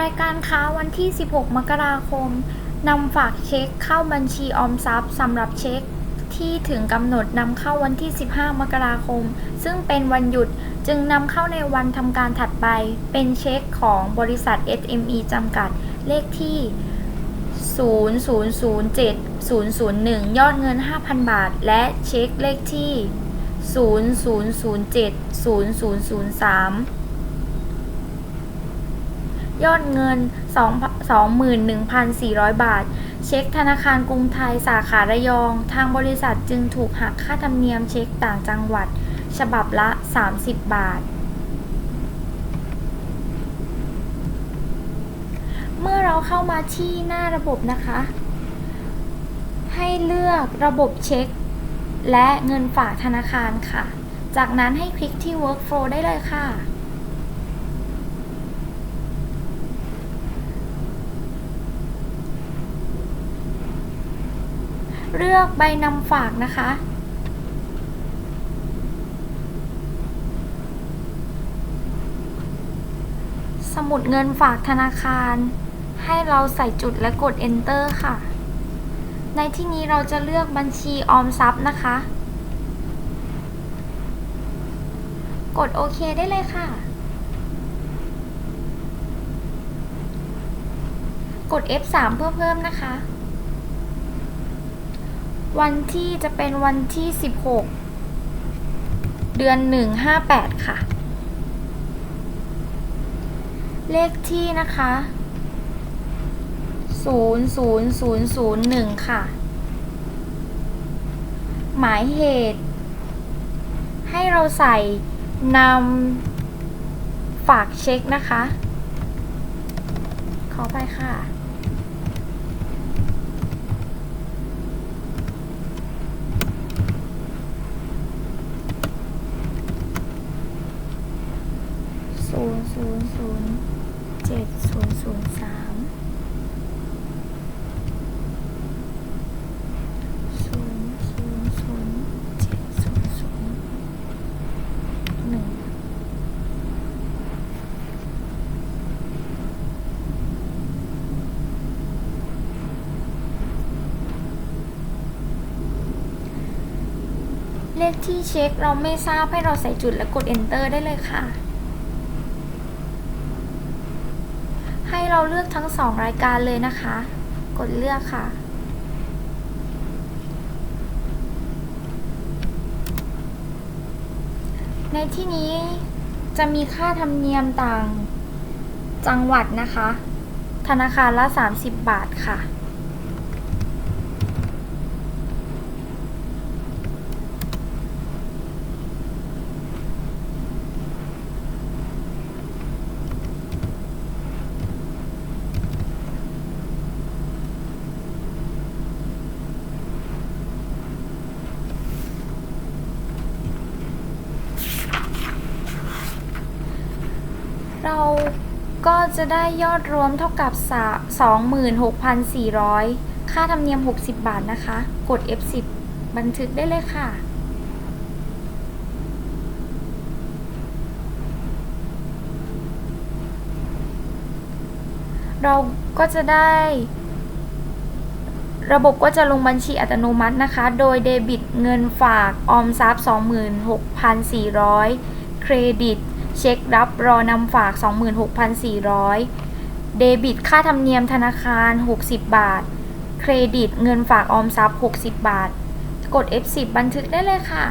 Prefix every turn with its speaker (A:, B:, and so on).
A: รายการค้าวันที่ 16 มกราคม นำฝากเช็คเข้าบัญชีออมทรัพย์สำหรับเช็ค ที่ถึงกำหนดนำเข้าวันที่ 15 มกราคม ซึ่งเป็นวันหยุดจึงนำเข้าในวันทำการถัดไป เป็นเช็คของบริษัท SME จำกัด เลขที่ 0007 001 ยอดเงิน 5,000 บาท และเช็คเลขที่ 0007 0003 ยอดเงิน 21,400 บาท เช็คธนาคารกรุงไทยสาขาระยอง ทางบริษัทจึงถูกหักค่าธรรมเนียมเช็คต่างจังหวัด ฉบับละ 30 บาท เมื่อเราเข้ามาที่หน้าระบบนะคะ ให้เลือกระบบเช็ค และเงินฝากธนาคารค่ะ จากนั้นให้คลิกที่ workflow ได้เลยค่ะ เลือกใบนำฝากนะคะ สมุดเงินฝากธนาคาร ให้เราใส่จุดและกด enter ค่ะ ในที่นี้เราจะเลือกบัญชีออมทรัพย์นะคะ กดโอเคได้เลยค่ะ กด F3 เพื่อเพิ่มนะคะ วันที่จะเป็นวันที่ 16 เดือน 158 ค่ะ เลขที่นะคะ 00001 ค่ะ หมายเหตุ ให้เราใส่นำฝากเช็คนะคะ ขอไปค่ะ ศูนย์ศูนย์ศูนย์เจ็ด ศูนย์สามศูนย์ศูนย์ศูนย์เจ็ดศูนย์ศูนย์หนึ่งเลขที่เช็คเราไม่ทราบให้เราใส่จุดและกด enter ได้เลยค่ะ ให้เราเลือกทั้งสองรายการเลยนะคะ กดเลือกค่ะ ในที่นี้จะมีค่าธรรมเนียมต่างจังหวัดนะคะ ธนาคารละ 30 บาทค่ะ เราก็จะได้ยอดรวมเท่ากับ 26,400 ค่าธรรมเนียม 60 บาทนะคะ กด F10 บันทึกได้เลยค่ะ เราก็จะได้ ระบบก็จะลงบัญชีอัตโนมัตินะคะ โดยเดบิตเงินฝากออมทรัพย์ 26,400 เครดิต เช็ครับรอนำฝาก 26,400 เดบิตค่าธรรมเนียมธนาคาร 60 บาท เครดิตเงินฝากออมทรัพย์ 60 บาท กด F10 บันทึกได้เลยค่ะ